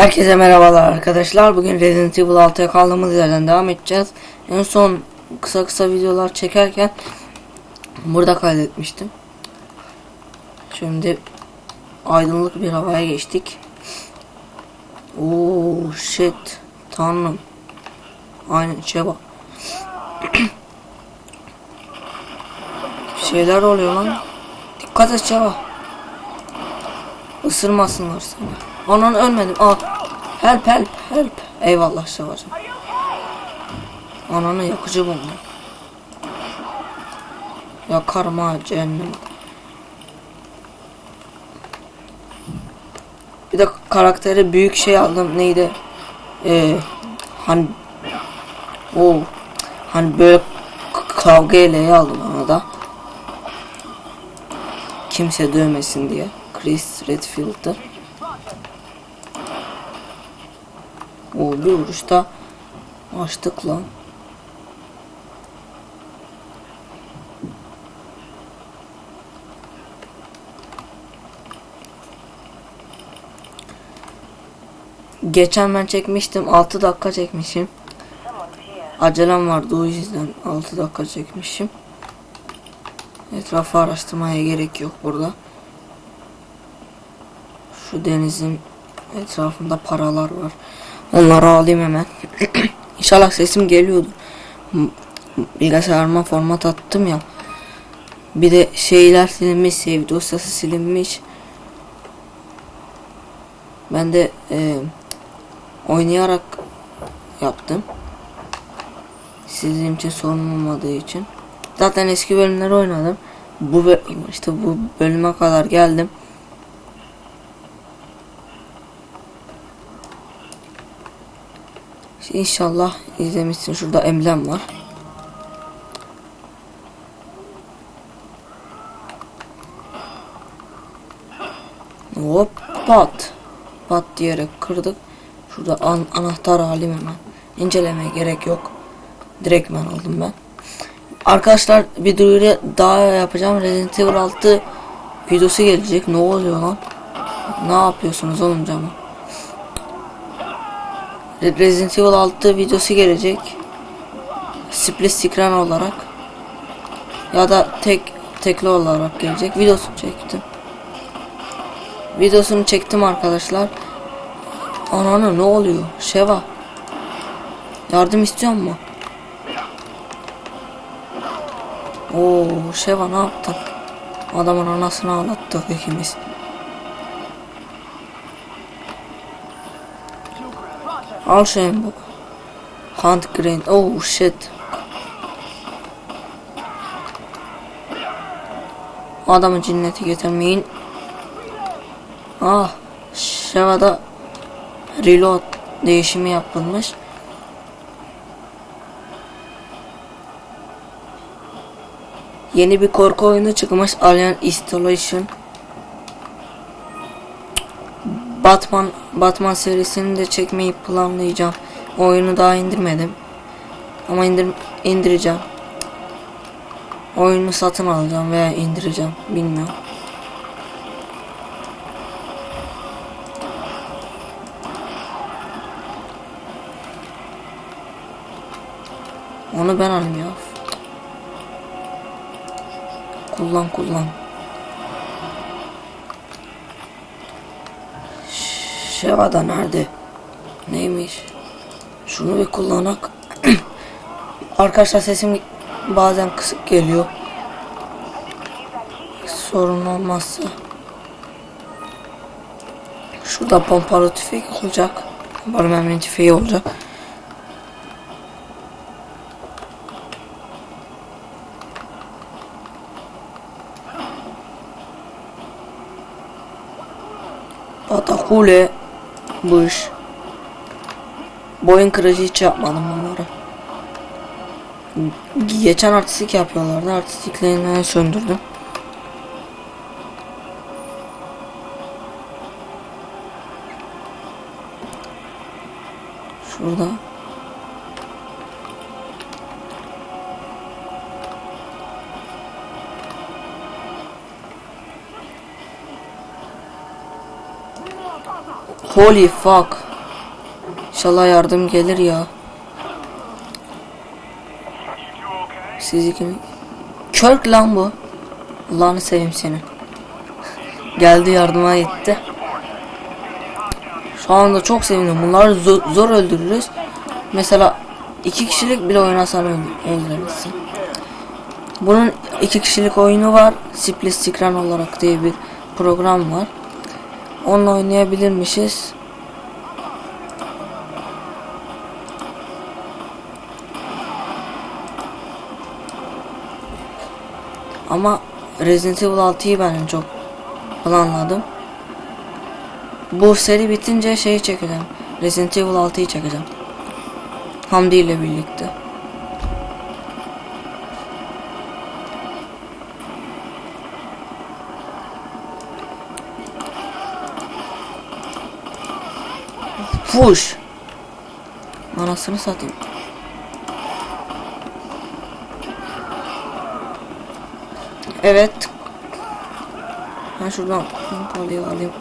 Herkese merhabalar arkadaşlar. Bugün Resident Evil 6'ya kaldığımız yerden devam edeceğiz. En son kısa kısa videolar çekerken burada kaydetmiştim. Şimdi aydınlık bir havaya geçtik. Oo shit. Tanrım. Aynen içe bak. Şeyler oluyor lan. Dikkat et Ceva. Isırmasınlar seni. Anan ölmedim. Aa. Help help help. Eyvallah Şevacım. Ananı yakıcı bomba. Yakarım ha cehennem. Bir de karakteri büyük şey aldım. Neydi? Ee, hani o hani böyle kavga eleği aldım ona da. Kimse dövmesin diye. Chris Redfield'ı. O bir vuruşta açtık lan. Geçen ben çekmiştim 6 dakika çekmişim. Acelem vardı o yüzden 6 dakika çekmişim. Etrafı araştırmaya gerek yok burada. Şu denizin etrafında paralar var. Onları alayım hemen. İnşallah sesim geliyordur. M- Bilgisayarıma format attım ya. Bir de şeyler silinmiş, save dosyası silinmiş. Ben de e, oynayarak yaptım. Sizin için sorun olmadığı için. Zaten eski bölümleri oynadım. Bu işte bu bölüme kadar geldim. İnşallah izlemişsin. Şurada emblem var. Hop pat. Pat diyerek kırdık. Şurada an anahtar alayım hemen. İncelemeye gerek yok. Direktmen aldım ben. Arkadaşlar bir duyuru daha yapacağım. Resident Evil 6 videosu gelecek. Ne oluyor lan? Ne yapıyorsunuz oğlum camı? Re- Resident Evil 6 videosu gelecek. Split screen olarak ya da tek tekli olarak gelecek. Videosunu çektim. Videosunu çektim arkadaşlar. Ananı ne oluyor? Şeva. Yardım istiyor mu? Oo Şeva ne yaptın? Adamın anasını ağlattık ikimiz. Al şu bu. Hunt Green. Oh shit. Adamı cinneti getirmeyin. Ah. Şeva'da reload değişimi yapılmış. Yeni bir korku oyunu çıkmış Alien Isolation. Batman Batman serisini de çekmeyi planlayacağım. O oyunu daha indirmedim. Ama indir indireceğim. Oyunu satın alacağım veya indireceğim. Bilmiyorum. Onu ben alayım. Kullan kullan. Şevada nerede? Neymiş? Şunu bir kullanak. Arkadaşlar sesim bazen kısık geliyor. Sorun olmazsa. Şurada pompalı tüfek olacak. Pompalı mermi tüfeği olacak. Patakule bu iş. Boyun kırıcı hiç yapmadım bunları. Geçen artistik yapıyorlardı. Artistiklerini söndürdüm. Şurada. Holy fuck. İnşallah yardım gelir ya. Siz ikiniz... Körk lan bu. Allah'ını seveyim seni. Geldi yardıma gitti. Şu anda çok sevindim. Bunları zor, zor öldürürüz. Mesela iki kişilik bile oynasan öldür- öldüremezsin. Bunun iki kişilik oyunu var. Split Screen olarak diye bir program var. Onunla oynayabilirmişiz. Ama Resident Evil 6'yı ben en çok planladım. Bu seri bitince şeyi çekeceğim. Resident Evil 6'yı çekeceğim. Hamdi ile birlikte. Fuş. Anasını satayım. Evet. Ben şuradan pompalıyı alayım.